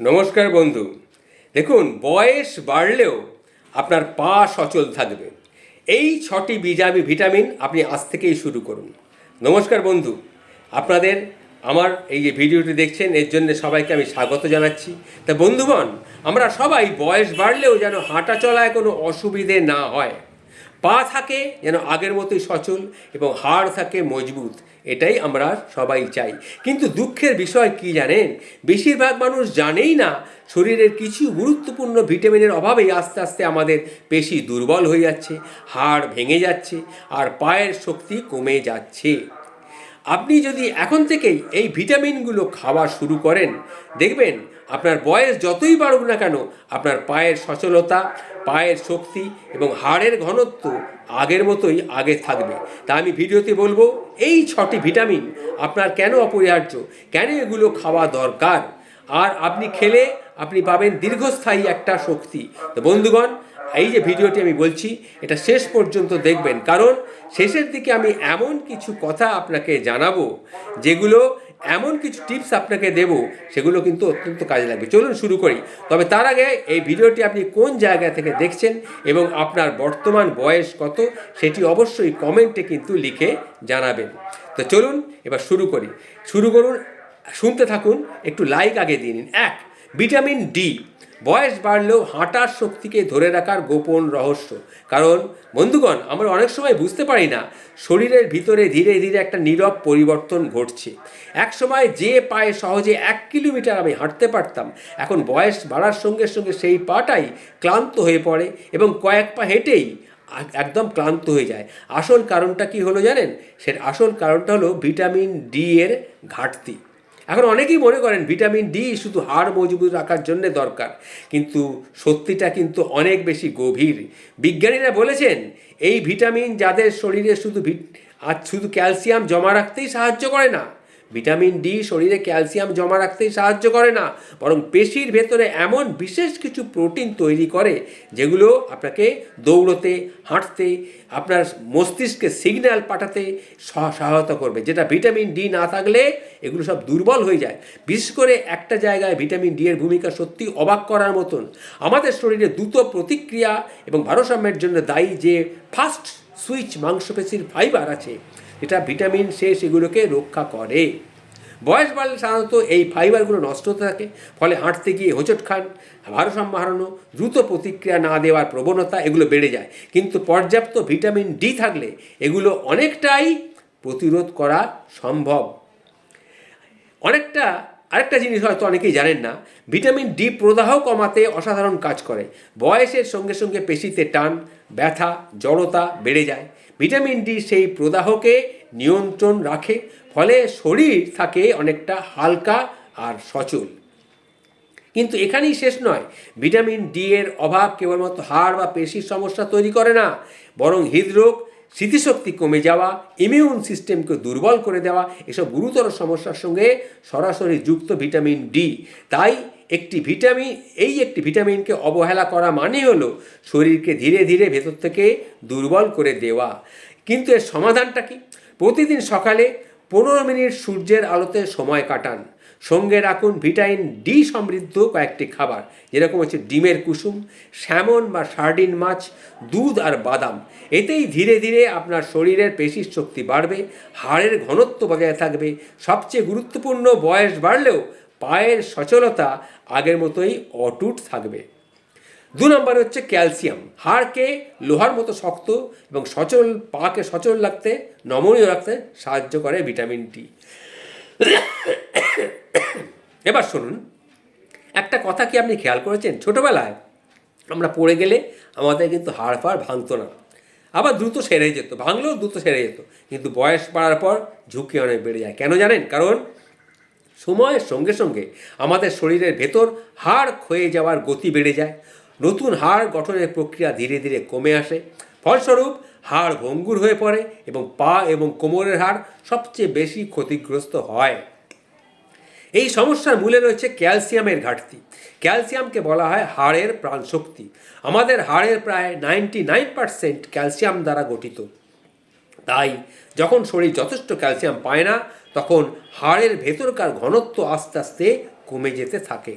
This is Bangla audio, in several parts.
নমস্কার বন্ধু। দেখুন, বয়স বাড়লেও আপনার পা সচল থাকবে। এই ছটি বিজাবি ভিটামিন আপনি আজ থেকেই শুরু করুন। নমস্কার বন্ধু। আপনাদের আমার এই যে ভিডিওটি দেখছেন, এর জন্য সবাইকে আমি স্বাগত জানাচ্ছি। তা বন্ধুগণ, আমরা সবাই বয়স বাড়লেও যেন হাঁটা চলায় কোনো অসুবিধে না হয়। পা থাকে যেন আগের মতোই সচল এবং হাড় থাকে মজবুত। এটাই আমরা সবাই চাই। কিন্তু দুঃখের বিষয় কি জানেন? বেশিরভাগ মানুষ জানেই না শরীরের কিছু গুরুত্বপূর্ণ ভিটামিনের অভাবেই আস্তে আস্তে আমাদের পেশি দুর্বল হয়ে যাচ্ছে, হাড় ভেঙে যাচ্ছে, আর পায়ের শক্তি কমে যাচ্ছে। আপনি যদি এখন থেকেই এই ভিটামিনগুলো খাওয়া শুরু করেন, দেখবেন আপনার বয়স যতই বাড়ুক না কেন, আপনার পায়ের সচলতা, পায়ের শক্তি এবং হাড়ের ঘনত্ব আগের মতোই আগে থাকবে। তা আমি ভিডিওতে বলব, এই ছটি ভিটামিন আপনার কেন অপরিহার্য? কেন এগুলো খাওয়া দরকার? আর আপনি খেলে আপনি পাবেন দীর্ঘস্থায়ী একটা শক্তি। তো বন্ধুগণ, এই যে ভিডিওটি আমি বলছি, এটা শেষ পর্যন্ত দেখবেন। কারণ শেষের দিকে আমি এমন কিছু কথা আপনাকে জানাব, যেগুলো এমন কিছু টিপস আপনাকে দেব, সেগুলো কিন্তু অত্যন্ত কাজে লাগবে। চলুন শুরু করি। তবে তার আগে এই ভিডিওটি আপনি কোন জায়গা থেকে দেখছেন এবং আপনার বর্তমান বয়স কত, সেটি অবশ্যই কমেন্টে কিন্তু লিখে জানাবেন। তো চলুন এবার শুরু করি। শুরু করুন, শুনতে থাকুন, একটু লাইক আগে দিয়ে নিন। এক ভিটামিন ডি বয়স বাড়লেও হাঁটার শক্তিকে ধরে রাখার গোপন রহস্য। কারণ, বন্ধুগণ, আমরা অনেক সময় বুঝতে পারি না, শরীরের ভিতরে ধীরে ধীরে একটা নীরব পরিবর্তন ঘটছে। এক সময় যে পায়ে সহজে এক কিলোমিটার আমি হাঁটতে পারতাম, এখন বয়স বাড়ার সঙ্গে সঙ্গে সেই পাটাই ক্লান্ত হয়ে পড়ে এবং কয়েক পা হেঁটেই একদম ক্লান্ত হয়ে যায়। আসল কারণটা কি হলো জানেন? সের আসল কারণটা হলো ভিটামিন ডি এর ঘাটতি। এখন অনেকেই মনে করেন ভিটামিন ডি শুধু হাড় মজবুত রাখার জন্য দরকার, কিন্তু সত্যিটা কিন্তু অনেক বেশি গভীর। বিজ্ঞানীরা বলেছেন, এই ভিটামিন যাদের শরীরে শুধু আর শুধু ক্যালসিয়াম জমা রাখতেই সাহায্য করে না ভিটামিন ডি শরীরে ক্যালসিয়াম জমা রাখতে সাহায্য করে না, বরং পেশির ভেতরে এমন বিশেষ কিছু প্রোটিন তৈরি করে যেগুলো আপনাকে দৌড়তে, হাঁটতে, আপনার মস্তিষ্কে সিগন্যাল পাঠাতে সহ- সহায়তা করবে। যেটা ভিটামিন ডি না থাকলে এগুলো সব দুর্বল হয়ে যায়। বিশেষ করে একটা জায়গায় ভিটামিন ডি এর ভূমিকা সত্যি অবাক করার মতন। আমাদের শরীরে দ্রুত প্রতিক্রিয়া এবং ভারসাম্যের জন্য দায়ী যে ফাস্ট সুইচ মাংসপেশির ফাইবার আছে এটা ভিটামিন সে সেগুলোকে রক্ষা করে। বয়স বাড়লে সাধারণত এই ফাইবারগুলো নষ্ট হতে থাকে, ফলে হাঁটতে গিয়ে হোঁচট খান, ভারসাম্য হারানো, দ্রুত প্রতিক্রিয়া না দেওয়ার প্রবণতা এগুলো বেড়ে যায়। কিন্তু পর্যাপ্ত ভিটামিন ডি থাকলে এগুলো অনেকটাই প্রতিরোধ করা সম্ভব। অনেকটা, আরেকটা জিনিস হয়তো অনেকেই জানেন না, ভিটামিন ডি প্রদাহ কমাতে অসাধারণ কাজ করে। বয়সের সঙ্গে সঙ্গে পেশিতে টান, ব্যথা, জড়তা বেড়ে যায়। ভিটামিন ডি সেই প্রদাহকে নিয়ন্ত্রণ রাখে, ফলে শরীর থাকে অনেকটা হালকা আর সচল। কিন্তু এখানেই শেষ নয়, ভিটামিন ডি এর অভাব কেবলমাত্র হাড় বা পেশির সমস্যা তৈরি করে না, বরং হৃদরোগ, স্মৃতিশক্তি কমে যাওয়া ইমিউন সিস্টেমকে দুর্বল করে দেওয়া, এসব গুরুতর সমস্যার সঙ্গে সরাসরি যুক্ত ভিটামিন ডি। তাই একটি ভিটামিন, এই একটি ভিটামিনকে অবহেলা করা মানে হলো শরীরকে ধীরে ধীরে ভেতর থেকে দুর্বল করে দেওয়া। কিন্তু এর সমাধানটা কি? প্রতিদিন সকালে পনেরো মিনিট সূর্যের আলোতে সময় কাটান। সঙ্গে রাখুন ভিটামিন ডি সমৃদ্ধ কয়েকটি খাবার, যেরকম হচ্ছে ডিমের কুসুম, স্যামন বা সার্ডিন মাছ, দুধ আর বাদাম। এতেই ধীরে ধীরে আপনার শরীরের পেশির শক্তি বাড়বে, হাড়ের ঘনত্ব বজায় থাকবে। সবচেয়ে গুরুত্বপূর্ণ বয়স বাড়লেও পায়ের সচলতা আগের মতোই অটুট থাকবে। দু নম্বরে হচ্ছে ক্যালসিয়াম। হাড়কে লোহার মতো শক্ত এবং সচল, পাকে সচল রাখতে, নমনীয় রাখতে সাহায্য করে ভিটামিন ডি এবার শুনুন, একটা কথা কি আপনি খেয়াল করেছেন? ছোটবেলায় আমরা পড়ে গেলে আমাদের কিন্তু হাড় ফাড় ভাঙতো না। আবার দ্রুত সেরে যেত, ভাঙলেও দ্রুত সেরে যেত। কিন্তু বয়স বাড়ার পর ঝুঁকি অনেক বেড়ে যায়। কেন জানেন? কারণ সময়ের সঙ্গে সঙ্গে আমাদের শরীরের ভেতর হাড় ক্ষয়ে যাওয়ার গতি বেড়ে যায়। নতুন হাড় গঠনের প্রক্রিয়া ধীরে ধীরে কমে আসে। ফলস্বরূপ, হাড় ভঙ্গুর হয়ে পড়ে এবং পা এবং কোমরের হাড় সবচেয়ে বেশি ক্ষতিগ্রস্ত হয়। এই সমস্যার মূলে রয়েছে ক্যালসিয়ামের ঘাটতি। ক্যালসিয়ামকে বলা হয় হাড়ের প্রাণশক্তি। আমাদের হাড়ের প্রায় নাইনটি নাইন পার্সেন্ট ক্যালসিয়াম দ্বারা গঠিত। তাই যখন শরীর যথেষ্ট ক্যালসিয়াম পায় না, তখন হাড়ের ভেতরকার ঘনত্ব আস্তে আস্তে কমে যেতে থাকে।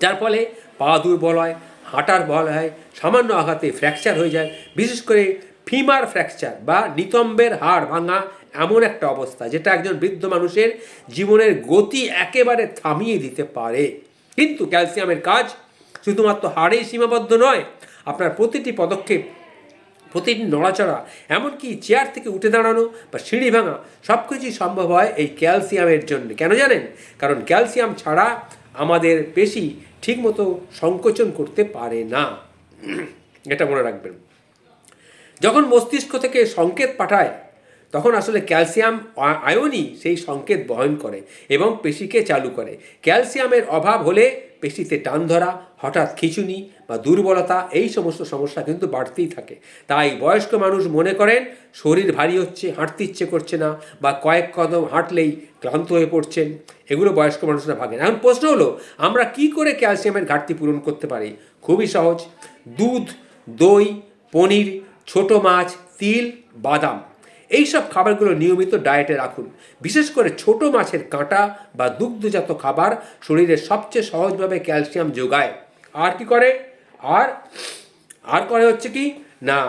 যার ফলে পা দুর্বল হয়, হাঁটার বল হয়, সামান্য আঘাতে ফ্র্যাকচার হয়ে যায়। বিশেষ করে ফিমার ফ্র্যাকচার বা নিতম্বের হাড় ভাঙা এমন একটা অবস্থা, যেটা একজন বৃদ্ধ মানুষের জীবনের গতি একেবারে থামিয়ে দিতে পারে। কিন্তু ক্যালসিয়ামের কাজ শুধুমাত্র হাড়েই সীমাবদ্ধ নয়, আপনার প্রতিটি পদক্ষেপ প্রতিটি নড়াচড়া, এমনকি চেয়ার থেকে উঠে দাঁড়ানো বা সিঁড়ি ভাঙা সব কিছুই সম্ভব হয় এই ক্যালসিয়ামের জন্য। কেন জানেন? কারণ ক্যালসিয়াম ছাড়া আমাদের পেশি ঠিকমতো সংকোচন করতে পারে না। এটা মনে রাখবেন। যখন মস্তিষ্ক থেকে সংকেত পাঠায় তখন আসলে ক্যালসিয়াম আয়নই সেই সংকেত বহন করে এবং পেশিকে চালু করে। ক্যালসিয়ামের অভাব হলে পেশিতে টান ধরা, হঠাৎ খিচুনি বা দুর্বলতা এই সমস্ত সমস্যা কিন্তু বাড়তেই থাকে। তাই বয়স্ক মানুষ মনে করেন, শরীর ভারী হচ্ছে, হাঁটতে ইচ্ছে করছে না বা কয়েক কদম হাঁটলেই ক্লান্ত হয়ে পড়ছেন। এগুলো বয়স্ক মানুষরা ভাগেন এখন প্রশ্ন হলো, আমরা কি করে ক্যালসিয়ামের ঘাটতি পূরণ করতে পারি? খুবই সহজ। দুধ, দই, পনির, ছোট মাছ, তিল, বাদাম। এই সব খাবারগুলো নিয়মিত ডায়েটে রাখুন। বিশেষ করে ছোট মাছের কাঁটা বা দুগ্ধজাত খাবার শরীরে সবচেয়ে সহজভাবে ক্যালসিয়াম যোগায়। আর কি করে? আর আর করে হচ্ছে কি? না,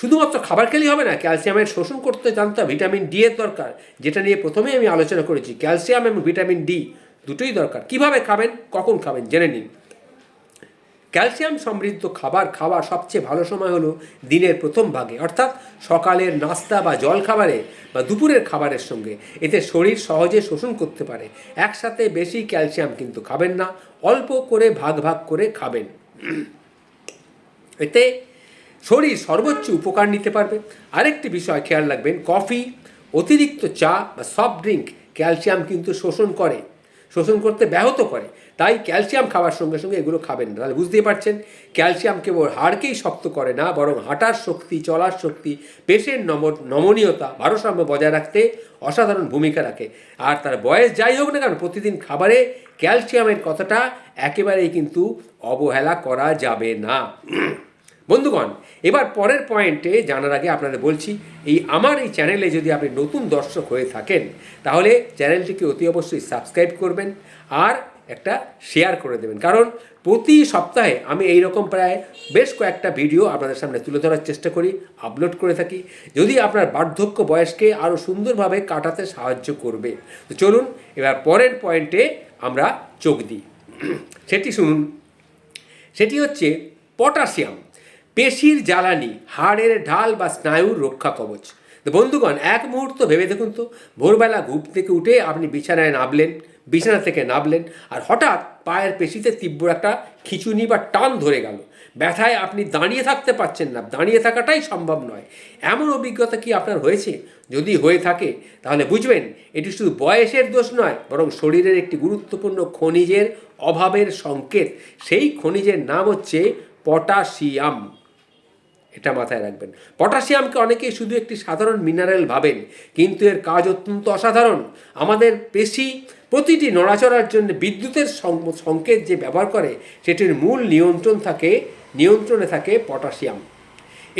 শুধুমাত্র খাবার খেলেই হবে না, ক্যালসিয়ামের শোষণ করতে জানতে ভিটামিন ডি এর দরকার, যেটা নিয়ে প্রথমেই আমি আলোচনা করেছি। ক্যালসিয়াম এবং ভিটামিন ডি দুটোই দরকার। কীভাবে খাবেন? কখন খাবেন? জেনে নিন। ক্যালসিয়াম সমৃদ্ধ খাবার খাওয়ার সবচেয়ে ভালো সময় হলো দিনের প্রথম ভাগে, অর্থাৎ সকালের নাস্তা বা জল খাবারে বা দুপুরের খাবারের সঙ্গে। এতে শরীর সহজে শোষণ করতে পারে। একসাথে বেশি ক্যালসিয়াম কিন্তু খাবেন না, অল্প করে ভাগ ভাগ করে খাবেন। এতে শরীর সর্বোচ্চ উপকার নিতে পারবে। আরেকটি বিষয় খেয়াল রাখবেন, কফি, অতিরিক্ত চা বা সফট ড্রিঙ্ক ক্যালসিয়াম কিন্তু শোষণ করে, শোষণ করতে ব্যাহত করে। তাই ক্যালসিয়াম খাওয়ার সঙ্গে সঙ্গে এগুলো খাবেন না। তাহলে বুঝতেই পারছেন, ক্যালসিয়াম কেবল হাড়কেই শক্ত করে না, বরং হাঁটার শক্তি, চলার শক্তি, পেশের নম নমনীয়তা ভারসাম্য বজায় রাখতে অসাধারণ ভূমিকা রাখে। আর তার বয়স যাই হোক না কেন, প্রতিদিন খাবারে ক্যালসিয়ামের কথাটা একেবারেই কিন্তু অবহেলা করা যাবে না। বন্ধুগণ, এবার পরের পয়েন্টে জানার আগে আপনাদের বলছি, এই আমার এই চ্যানেলে যদি আপনি নতুন দর্শক হয়ে থাকেন, তাহলে চ্যানেলটিকে অতি অবশ্যই সাবস্ক্রাইব করবেন, আর একটা শেয়ার করে দেবেন। কারণ প্রতি সপ্তাহে আমি এই রকম প্রায় বেশ কয়েকটা ভিডিও আপনাদের সামনে তুলে ধরার চেষ্টা করি আপলোড করে থাকি। যদি আপনার বার্ধক্য বয়সকে আরও সুন্দরভাবে কাটাতে সাহায্য করবে। তো চলুন, এবার পরের পয়েন্টে আমরা চোখ দিই। সেটি শুনুন। সেটি হচ্ছে পটাশিয়াম পেশির জ্বালানি, হাড়ের ঢাল বা স্নায়ুর রক্ষা কবচ। তো বন্ধুগণ, এক মুহূর্ত ভেবে দেখুন তো, ভোরবেলা ঘুম থেকে উঠে আপনি বিছানায় নামলেন বিছানা থেকে নামলেন আর হঠাৎ পায়ের পেশিতে তীব্র একটা খিচুনি বা টান ধরে গেল। ব্যথায় আপনি দাঁড়িয়ে থাকতে পারছেন না। দাঁড়িয়ে থাকাটাই সম্ভব নয়। এমন অভিজ্ঞতা কি আপনার হয়েছে? যদি হয়ে থাকে, তাহলে বুঝবেন এটি শুধু বয়সের দোষ নয়, বরং শরীরের একটি গুরুত্বপূর্ণ খনিজের অভাবের সংকেত। সেই খনিজের নাম হচ্ছে পটাশিয়াম। এটা মাথায় রাখবেন। পটাশিয়ামকে অনেকেই শুধু একটি সাধারণ মিনারেল ভাবেন, কিন্তু এর কাজ অত্যন্ত অসাধারণ। আমাদের পেশি প্রতিটি নড়াচড়ার জন্য বিদ্যুতের সংকেত যে ব্যবহার করে, সেটির মূল নিয়ন্ত্রণ থাকে, নিয়ন্ত্রণে থাকে পটাশিয়াম।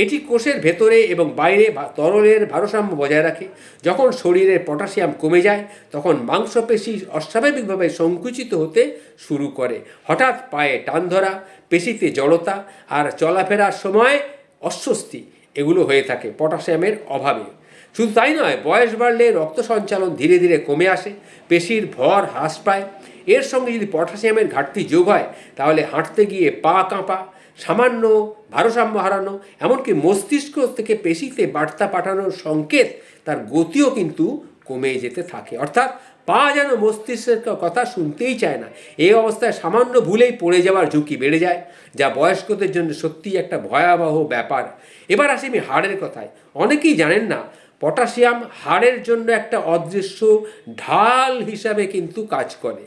এটি কোষের ভেতরে এবং বাইরে তরলের ভারসাম্য বজায় রাখে। যখন শরীরে পটাশিয়াম কমে যায়, তখন মাংসপেশি অস্বাভাবিকভাবে সংকুচিত হতে শুরু করে। হঠাৎ পায়ে টান ধরা, পেশিতে জড়তা আর চলাফেরার সময় অস্বস্তি, এগুলো হয়ে থাকে পটাশিয়ামের অভাবে। শুধু তাই নয়, বয়স বাড়লে রক্ত সঞ্চালন ধীরে ধীরে কমে আসে, পেশির ভর হ্রাস পায়। এর সঙ্গে যদি পটাশিয়ামের ঘাটতি যোগ হয়, তাহলে হাঁটতে গিয়ে পা কাঁপা, সামান্য ভারসাম্য হারানো, এমনকি মস্তিষ্ক থেকে পেশিতে বার্তা পাঠানোর সংকেত তার গতিও কিন্তু কমে যেতে থাকে। অর্থাৎ পা যেন মস্তিষ্কের কথা শুনতেই চায় না। এই অবস্থায় সামান্য ভুলেই পড়ে যাওয়ার ঝুঁকি বেড়ে যায়, যা বয়স্কদের জন্য সত্যিই একটা ভয়াবহ ব্যাপার। এবার আসি আমি হাড়ের কথায়। অনেকেই জানেন না, পটাশিয়াম হাড়ের জন্য একটা অদৃশ্য ঢাল হিসাবে কিন্তু কাজ করে।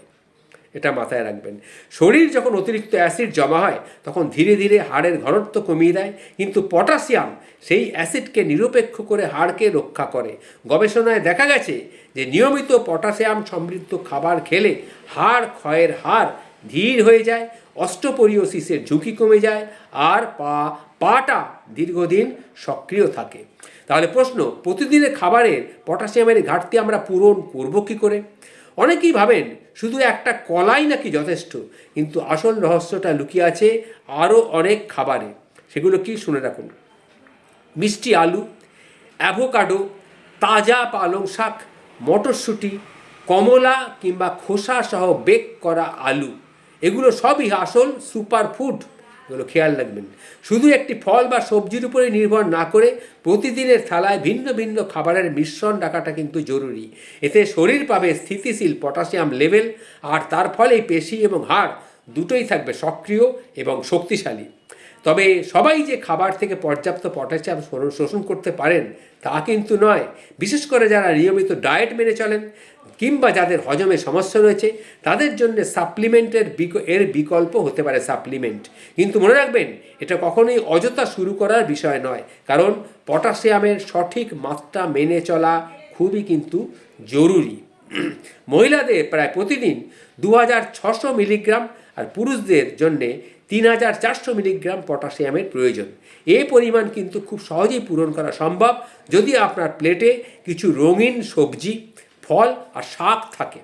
এটা মাথায় রাখবেন। শরীর যখন অতিরিক্ত অ্যাসিড জমা হয়, তখন ধীরে ধীরে হাড়ের ঘনত্ব কমিয়ে দেয়, কিন্তু পটাশিয়াম সেই অ্যাসিডকে নিরপেক্ষ করে হাড়কে রক্ষা করে। গবেষণায় দেখা গেছে যে নিয়মিত পটাশিয়াম সমৃদ্ধ খাবার খেলে হাড় ক্ষয়ের হার ধীর হয়ে যায়, অস্টোপরিওসিসের ঝুঁকি কমে যায় আর পা, পাটা দীর্ঘদিন সক্রিয় থাকে। তাহলে প্রশ্ন, প্রতিদিনের খাবারের পটাশিয়ামের ঘাটতি আমরা পূরণ করব কী করে? অনেকেই ভাবেন শুধু একটা কলাই নাকি যথেষ্ট, কিন্তু আসল রহস্যটা লুকিয়ে আছে আরও অনেক খাবারে। সেগুলো কি শুনে রাখুন? মিষ্টি আলু, অ্যাভোকাডো, তাজা পালং শাক মটরশুঁটি, কমলা কিংবা খোসা সহ বেক করা আলু। এগুলো সবই আসল সুপার ফুড এগুলো খেয়াল রাখবেন। শুধু একটি ফল বা সবজির উপরে নির্ভর না করে প্রতিদিনের থালায় ভিন্ন ভিন্ন খাবারের মিশ্রণ রাখাটা কিন্তু জরুরি। এতে শরীর পাবে স্থিতিশীল পটাশিয়াম লেভেল আর তার ফলে পেশি এবং হাড় দুটোই থাকবে সক্রিয় এবং শক্তিশালী। তবে সবাই যে খাবার থেকে পর্যাপ্ত পটাশিয়াম শোষণ- করতে পারেন, তা কিন্তু নয়। বিশেষ করে যারা নিয়মিত ডায়েট মেনে চলেন কিংবা যাদের হজমে সমস্যা রয়েছে, তাদের জন্য সাপ্লিমেন্টের এর বিকল্প হতে পারে সাপ্লিমেন্ট। কিন্তু মনে রাখবেন, এটা কখনোই অযথা শুরু করার বিষয় নয়। কারণ পটাশিয়ামের সঠিক মাত্রা মেনে চলা খুবই কিন্তু জরুরি। মহিলাদের প্রায় প্রতিদিন দু হাজার ছশো মিলিগ্রাম আর পুরুষদের জন্যে তিন হাজার চারশো মিলিগ্রাম পটাশিয়ামের প্রয়োজন। এই পরিমাণ কিন্তু খুব সহজেই পূরণ করা সম্ভব যদি আপনার প্লেটে কিছু রঙিন সবজি, ফল আর শাক থাকে।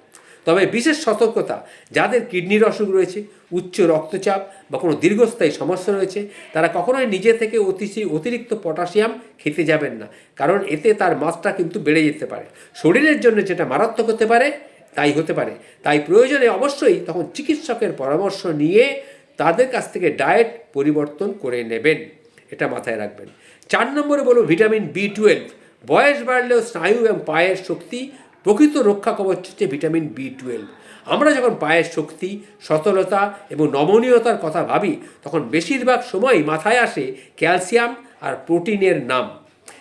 তবে বিশেষ সতর্কতা, যাদের কিডনির অসুখ রয়েছে, উচ্চ রক্তচাপ বা কোনো দীর্ঘস্থায়ী সমস্যা রয়েছে, তারা কখনোই নিজে থেকে অতিশি অতিরিক্ত পটাশিয়াম খেতে যাবেন না, কারণ এতে তার মাত্রা কিন্তু বেড়ে যেতে পারে। শরীরের জন্য যেটা মারাত্মক হতে পারে, তাই হতে পারে। তাই প্রয়োজনে অবশ্যই তখন চিকিৎসকের পরামর্শ নিয়ে তাদের কাছ থেকে ডায়েট পরিবর্তন করে নেবেন। এটা মাথায় রাখবেন। চার নম্বরে বলব ভিটামিন বি টুয়েলভ বয়স বাড়লেও স্নায়ু এবং পায়ের শক্তি প্রকৃত রক্ষা কবচ হচ্ছে ভিটামিন বি টুয়েলভ আমরা যখন পায়ের শক্তি, সতলতা এবং নমনীয়তার কথা ভাবি, তখন বেশিরভাগ সময়ই মাথায় আসে ক্যালসিয়াম আর প্রোটিনের নাম।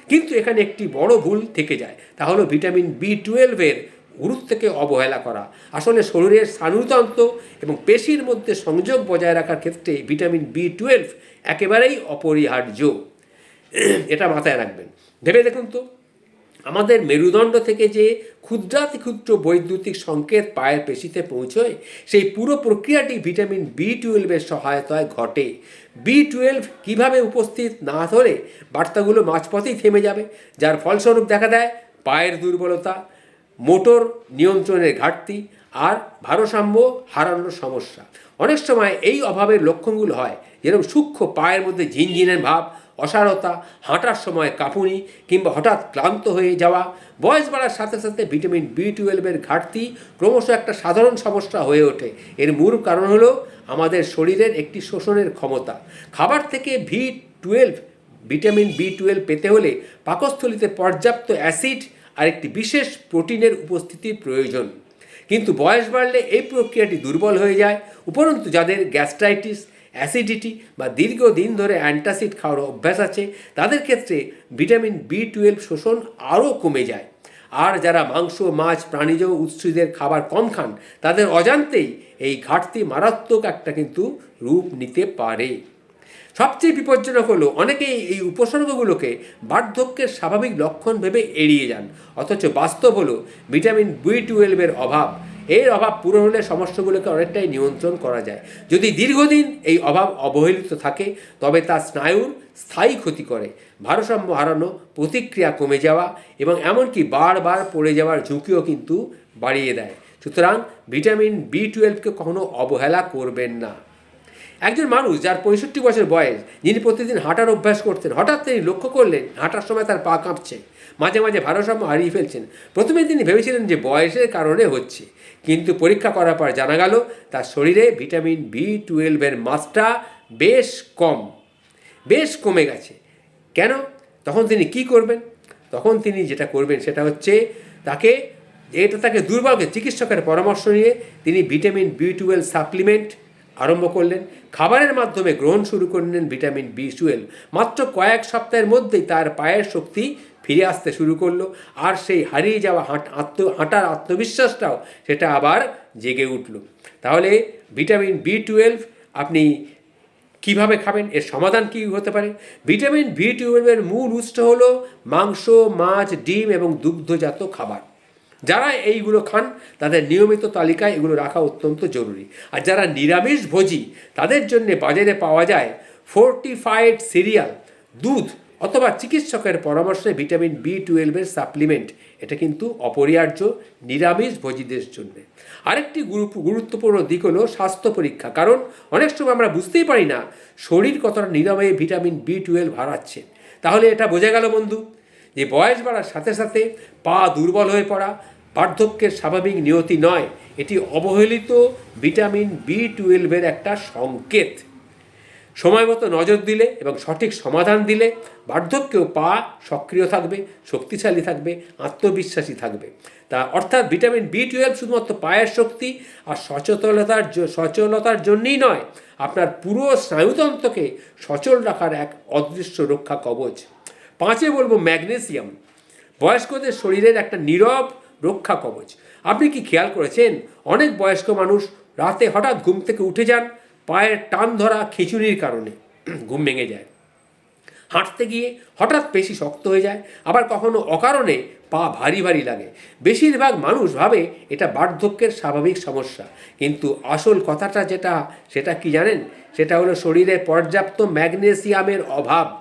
কিন্তু এখানে একটি বড় ভুল থেকে যায়। তা হলো ভিটামিন বি টুয়েলভের গুরুত্বকে অবহেলা করা। আসলে শরীরের স্নায়ুতন্ত্র এবং পেশির মধ্যে সংযোগ বজায় রাখার ক্ষেত্রে ভিটামিন বি টুয়েলভ একেবারেই অপরিহার্য। এটা মাথায় রাখবেন। ভেবে দেখুন তো, আমাদের মেরুদণ্ড থেকে যে ক্ষুদ্রাতি ক্ষুদ্র বৈদ্যুতিক সংকেত পায়ের পেশিতে পৌঁছয়, সেই পুরো প্রক্রিয়াটি ভিটামিন বি টুয়েলভের সহায়তায় ঘটে। বি টুয়েলভ কীভাবে উপস্থিত না হলে বার্তাগুলো মাঝপথেই থেমে যাবে, যার ফলস্বরূপ দেখা দেয় পায়ের দুর্বলতা মোটর নিয়ন্ত্রণের ঘাটতি আর ভারসাম্য হারানোর সমস্যা। অনেক সময় এই অভাবের লক্ষণগুলো হয়। যেরকম সূক্ষ্ম পায়ের মধ্যে ঝিনঝিনের ভাব, অসারতা, হাঁটার সময় কাঁপুনি কিংবা হঠাৎ ক্লান্ত হয়ে যাওয়া, বয়স বাড়ার সাথে সাথে ভিটামিন বি টুয়েলভের ঘাটতি ক্রমশ একটা সাধারণ সমস্যা হয়ে ওঠে। এর মূল কারণ হলো আমাদের শরীরের একটি শোষণের ক্ষমতা। খাবার থেকে B twelve vitamin B twelve পেতে হলে পাকস্থলিতে পর্যাপ্ত অ্যাসিড আর একটি বিশেষ প্রোটিনের উপস্থিতির প্রয়োজন। কিন্তু বয়স বাড়লে এই প্রক্রিয়াটি দুর্বল হয়ে যায়, উপরন্তু যাদের গ্যাস্ট্রাইটিস, অ্যাসিডিটি বা দীর্ঘদিন ধরে অ্যান্টাসিড খাওয়ার অভ্যাস আছে, তাদের ক্ষেত্রে ভিটামিন বি টুয়েলভ শোষণ আরও কমে যায়। আর যারা মাংস, মাছ, প্রাণীজ উৎসীদের খাবার কম খান, তাদের অজান্তেই এই ঘাটতি মারাত্মক একটা কিন্তু রূপ নিতে পারে। সবচেয়ে বিপজ্জনক হলো অনেকেই এই উপসর্গগুলোকে বার্ধক্যের স্বাভাবিক লক্ষণ ভেবে এড়িয়ে যান। অথচ বাস্তব হলো ভিটামিন বি টুয়েলভের অভাব। এর অভাব পূরণ হলে সমস্যাগুলোকে অনেকটাই নিয়ন্ত্রণ করা যায়। যদি দীর্ঘদিন এই অভাব অবহেলিত থাকে, তবে তা স্নায়ুর স্থায়ী ক্ষতি করে। ভারসাম্য হারানো, প্রতিক্রিয়া কমে যাওয়া এবং এমনকি বারবার পড়ে যাওয়ার ঝুঁকিও কিন্তু বাড়িয়ে দেয়। সুতরাং ভিটামিন বি টুয়েলভকে কখনো অবহেলা করবেন না। একজন মানুষ যার পঁয়ষট্টি বছর বয়স, যিনি প্রতিদিন হাঁটার অভ্যাস করতেন হঠাৎ তিনি লক্ষ্য করলেন হাঁটার সময় তার পা কাঁপছে। মাঝে মাঝে ভারসাম্য হারিয়ে ফেলছেন। প্রথমে তিনি ভেবেছিলেন যে বয়সের কারণে হচ্ছে। কিন্তু পরীক্ষা করার পর জানা গেল, তার শরীরে ভিটামিন বি টুয়েলভের মাত্রা বেশ কম। বেশ কমে গেছে। কেন? তখন তিনি কি করবেন? তখন তিনি যেটা করবেন সেটা হচ্ছে তাকে, এটা তাকে দুর্বলকে চিকিৎসকের পরামর্শ নিয়ে তিনি ভিটামিন বি টুয়েলভ সাপ্লিমেন্ট আরম্ভ করলেন। খাবারের মাধ্যমে গ্রহণ শুরু করলেন ভিটামিন বি টুয়েলভ। মাত্র কয়েক সপ্তাহের মধ্যেই তার পায়ের শক্তি ফিরে আসতে শুরু করল আর সেই হারিয়ে যাওয়া আত্ম, হাঁটার আত্মবিশ্বাসটাও সেটা আবার জেগে উঠল। তাহলে ভিটামিন বি টুয়েলভ আপনি কীভাবে খাবেন? এর সমাধান কী হতে পারে? ভিটামিন বি টুয়েলভের মূল উৎস হলো মাংস, মাছ, ডিম এবং দুগ্ধজাত খাবার। যারা এইগুলো খান, তাদের নিয়মিত তালিকায় এগুলো রাখা অত্যন্ত জরুরি। আর যারা নিরামিষ ভোজী, তাদের জন্য বাজারে পাওয়া যায় ফোর্টিফাইড সিরিয়াল দুধ অথবা চিকিৎসকের পরামর্শে ভিটামিন বি টুয়েলভের সাপ্লিমেন্ট এটা কিন্তু অপরিহার্য, নিরামিষ ভোজীদের জন্য। আরেকটি গুরু- গুরুত্বপূর্ণ দিক হলো স্বাস্থ্য পরীক্ষা। কারণ অনেক সময় আমরা বুঝতেই পারি না শরীর কতটা নিরাময়ে ভিটামিন বি টুয়েলভ হারাচ্ছে। তাহলে এটা বোঝা গেল বন্ধু? যে বয়স বাড়ার সাথে সাথে পা দুর্বল হয়ে পড়া বার্ধক্যের স্বাভাবিক নিয়তি নয়। এটি অবহেলিত ভিটামিন বি টুয়েলভের একটা সংকেত। সময় মতো নজর দিলে এবং সঠিক সমাধান দিলে বার্ধক্যেও পা সক্রিয় থাকবে, শক্তিশালী থাকবে, আত্মবিশ্বাসী থাকবে। তা অর্থাৎ ভিটামিন বি টুয়েলভ শুধুমাত্র পায়ের শক্তি আর সচেতনতার সচলতার জন্যই নয়, আপনার পুরো স্নায়ুতন্ত্রকে সচল রাখার এক অদৃশ্য রক্ষা কবচ। পাঁচে বলব ম্যাগনেসিয়াম। বয়স্কদের শরীরের একটা নীরব রক্ষা কবচ। আপনি কি খেয়াল করেছেন? অনেক বয়স্ক মানুষ রাতে হঠাৎ ঘুম থেকে উঠে যান, পায়ের টান ধরা খিচুড়ির কারণে ঘুম ভেঙে যায়। হাঁটতে গিয়ে হঠাৎ পেশি শক্ত হয়ে যায়, আবার কখনো অকারণে পা ভারী ভারী লাগে। বেশিরভাগ মানুষ ভাবে এটা বার্ধক্যের স্বাভাবিক সমস্যা। কিন্তু আসল কথাটা যেটা, সেটা কি জানেন? সেটা হলো শরীরে পর্যাপ্ত ম্যাগনেসিয়ামের অভাব।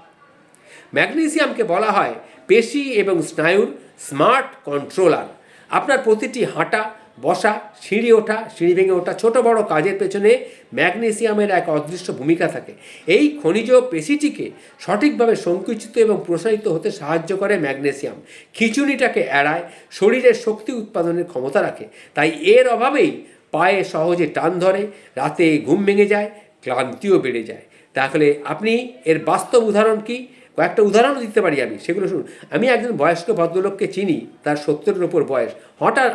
ম্যাগনেসিয়ামকে বলা হয় পেশি এবং স্নায়ুর স্মার্ট কন্ট্রোলার। আপনার প্রতিটি হাঁটা, বসা, সিঁড়ি ওঠা, সিঁড়ি ভেঙে ওঠা ছোট বড় কাজের পেছনে ম্যাগনেসিয়ামের এক অদৃশ্য ভূমিকা থাকে। এই খনিজ পেশিটিকে সঠিকভাবে সংকুচিত এবং প্রসারিত হতে সাহায্য করে ম্যাগনেসিয়াম। খিচুড়িটাকে এড়ায় শরীরের শক্তি উৎপাদনের ক্ষমতা রাখে। তাই এর অভাবেই পায়ে সহজে টান ধরে, রাতে ঘুম ভেঙে যায়, ক্লান্তিও বেড়ে যায়। তাহলে আপনি এর বাস্তব উদাহরণ কি? কয়েকটা উদাহরণও দিতে পারি আমি, সেগুলো শুনুন। আমি একজন বয়স্ক ভদ্রলোককে চিনি, তার সত্তরের ওপর বয়স। হঠাৎ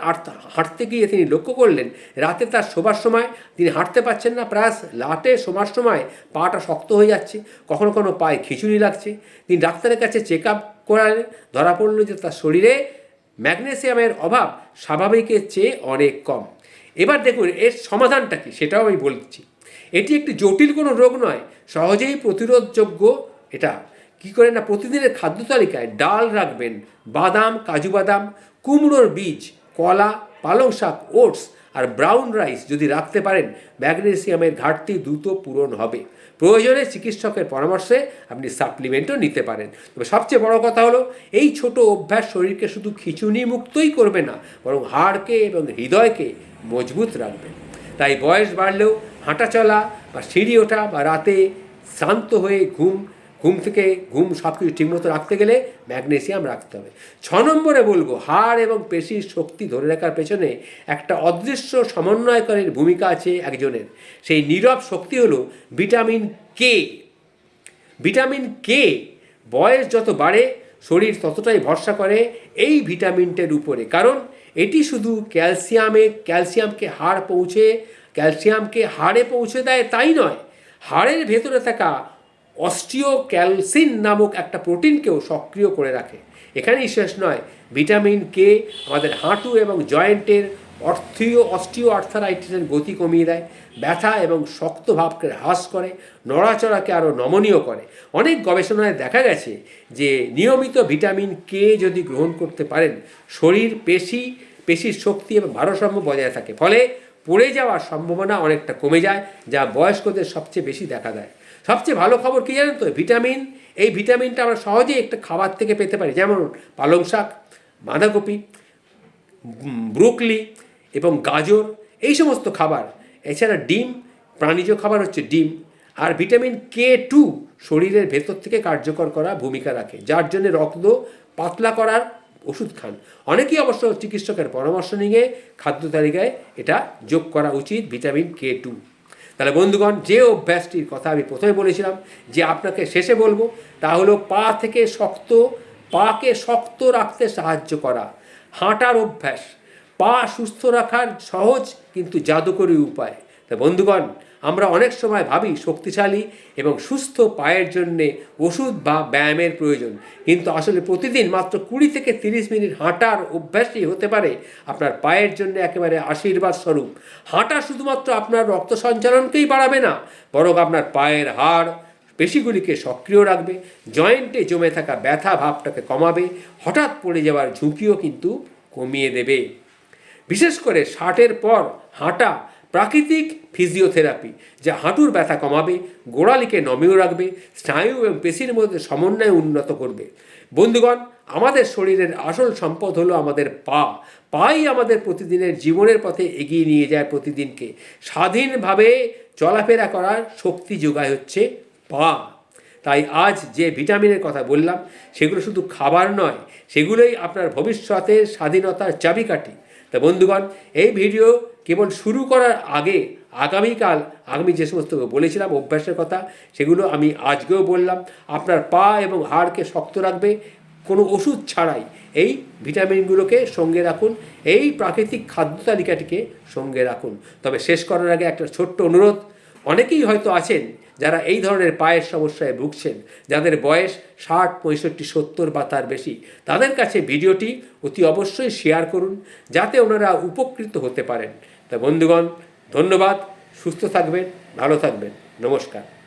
হাঁটতে গিয়ে তিনি লক্ষ্য করলেন, রাতে তার শোবার সময়, তিনি হাঁটতে পারছেন না, প্রায় লাটে শোবার সময় পাটা শক্ত হয়ে যাচ্ছে, কখনো কখনো পায়ে খিচুড়ি লাগছে। তিনি ডাক্তারের কাছে চেক আপ করালেন, ধরা পড়ল যে তার শরীরে ম্যাগনেসিয়ামের অভাব স্বাভাবিকের চেয়ে অনেক কম। এবার দেখুন, এর সমাধানটা কি, সেটাও আমি বলছি। এটি একটি জটিল কোনো রোগ নয়, সহজেই প্রতিরোধযোগ্য এটা। কি করে না, প্রতিদিনের খাদ্য তালিকায় ডাল রাখবেন, বাদাম, কাজু বাদাম, কুমড়োর বীজ, কলা, পালং শাক, ওটস আর ব্রাউন রাইস যদি রাখতে পারেন, ম্যাগনেসিয়ামের ঘাটতি দ্রুত পূরণ হবে। প্রয়োজনে চিকিৎসকের পরামর্শে আপনি সাপ্লিমেন্টও নিতে পারেন। তবে সবচেয়ে বড় কথা হলো, এই ছোট অভ্যাস শরীরকে শুধু খিচুনি মুক্তই করবে না, বরং হাড়কে এবং হৃদয়কে মজবুত রাখবে। তাই বয়স বাড়লেও হাঁটা চলা বা সিঁড়ি ওঠা বা রাতে শান্ত হয়ে ঘুম ঘুম থেকে ঘুম সব কিছু ঠিকমতো রাখতে গেলে ম্যাগনেসিয়াম রাখতে হবে। ছ নম্বরে বলব, হাড় এবং পেশির শক্তি ধরে রাখার পেছনে একটা অদৃশ্য সমন্বয়কারীর ভূমিকা আছে একজনের। সেই নীরব শক্তি হলো ভিটামিন কে ভিটামিন কে বয়স যত বাড়ে, শরীর ততটাই ভরসা করে এই ভিটামিনটার উপরে। কারণ এটি শুধু ক্যালসিয়ামে, ক্যালসিয়ামকে হাড় পৌঁছে, ক্যালসিয়ামকে হাড়ে পৌঁছে দেয় তাই নয়, হাড়ের ভেতরে থাকা অস্টিও ক্যালসিন নামক একটা প্রোটিনকেও সক্রিয় করে রাখে। এখানেই শেষ নয়, ভিটামিন কে আমাদের হাঁটু এবং জয়েন্টের অর্থীয় অস্টিও আর্থারাইটিসের গতি কমিয়ে দেয়, ব্যথা এবং শক্ত ভাবকে হ্রাস করে, নড়াচড়াকে আরও নমনীয় করে। অনেক গবেষণায় দেখা গেছে যে নিয়মিত ভিটামিন কে যদি গ্রহণ করতে পারেন, শরীর, পেশি, পেশির শক্তি এবং ভারসাম্য বজায় থাকে। ফলে পড়ে যাওয়ার সম্ভাবনা অনেকটা কমে যায়, যা বয়স্কদের সবচেয়ে বেশি দেখা দেয়। সবচেয়ে ভালো খবর কী জানেন তো? ভিটামিন, এই ভিটামিনটা আমরা সহজেই একটা খাবার থেকে পেতে পারি। যেমন পালং শাক, বাঁধাকপি ব্রোকলি এবং গাজর, এই সমস্ত খাবার। এছাড়া ডিম, প্রাণীজ খাবার হচ্ছে ডিম। আর ভিটামিন কে টু শরীরের ভেতর থেকে কার্যকর করা ভূমিকা রাখে, যার জন্য রক্ত পাতলা করার ওষুধ খান। অনেকেই অবশ্য চিকিৎসকের পরামর্শ নিয়ে খাদ্য তালিকায় এটা যোগ করা উচিত, ভিটামিন কে টু। তাহলে বন্ধুগণ, যে অভ্যাসটির কথা আমি প্রথমে বলেছিলাম, যে আপনাকে শেষে বলব, তা হলো পা থেকে শক্ত, পাকে শক্ত রাখতে সাহায্য করা। হাঁটার অভ্যাস, পা সুস্থ রাখার সহজ কিন্তু জাদুকরী উপায়। তা বন্ধুগণ আমরা অনেক সময় ভাবি শক্তিশালী এবং সুস্থ পায়ের জন্যে ওষুধ বা ব্যায়ামের প্রয়োজন। কিন্তু আসলে প্রতিদিন মাত্র কুড়ি থেকে তিরিশ মিনিট হাঁটার অভ্যাসই হতে পারে আপনার পায়ের জন্য একেবারে আশীর্বাদ স্বরূপ। হাঁটা শুধুমাত্র আপনার রক্ত সঞ্চালনকেই বাড়াবে না, বরং আপনার পায়ের হাড় পেশিগুলিকে সক্রিয় রাখবে, জয়েন্টে জমে থাকা ব্যথা ভাবটাকে কমাবে, হঠাৎ পড়ে যাওয়ার ঝুঁকিও কিন্তু কমিয়ে দেবে। বিশেষ করে ষাটের পর হাঁটা প্রাকৃতিক ফিজিওথেরাপি, যা হাঁটুর ব্যথা কমাবে, গোড়ালিকে নমেও রাখবে, স্নায়ু এবং পেশির মধ্যে সমন্বয় উন্নত করবে। বন্ধুগণ, আমাদের শরীরের আসল সম্পদ হলো আমাদের পা। পাই আমাদের প্রতিদিনের জীবনের পথে এগিয়ে নিয়ে যায় প্রতিদিনকে। স্বাধীনভাবে চলাফেরা করার শক্তি যোগায় হচ্ছে পা। তাই আজ যে ভিটামিনের কথা বললাম, সেগুলো শুধু খাবার নয়, সেগুলোই আপনার ভবিষ্যতের স্বাধীনতার চাবিকাঠি। তা বন্ধুগণ, এই ভিডিও কেবল শুরু করার আগে আগামীকাল আমি যে সমস্ত বলেছিলাম, অভ্যাসের কথা, সেগুলো আমি আজকেও বললাম। আপনার পা এবং হাড়কে শক্ত রাখবে, কোনো ওষুধ ছাড়াই এই ভিটামিনগুলোকে সঙ্গে রাখুন, এই প্রাকৃতিক খাদ্য তালিকাটিকে সঙ্গে রাখুন। তবে শেষ করার আগে একটা ছোট্ট অনুরোধ অনেকেই হয়তো আছেন যারা এই ধরনের পায়ের সমস্যায় ভুগছেন, যাদের বয়স ষাট, পঁয়ষট্টি, সত্তর বা তার বেশি। তাদের কাছে ভিডিওটি অতি অবশ্যই শেয়ার করুন, যাতে ওনারা উপকৃত হতে পারেন। তা বন্ধুগণ, ধন্যবাদ, সুস্থ থাকবেন, ভালো থাকবেন। নমস্কার।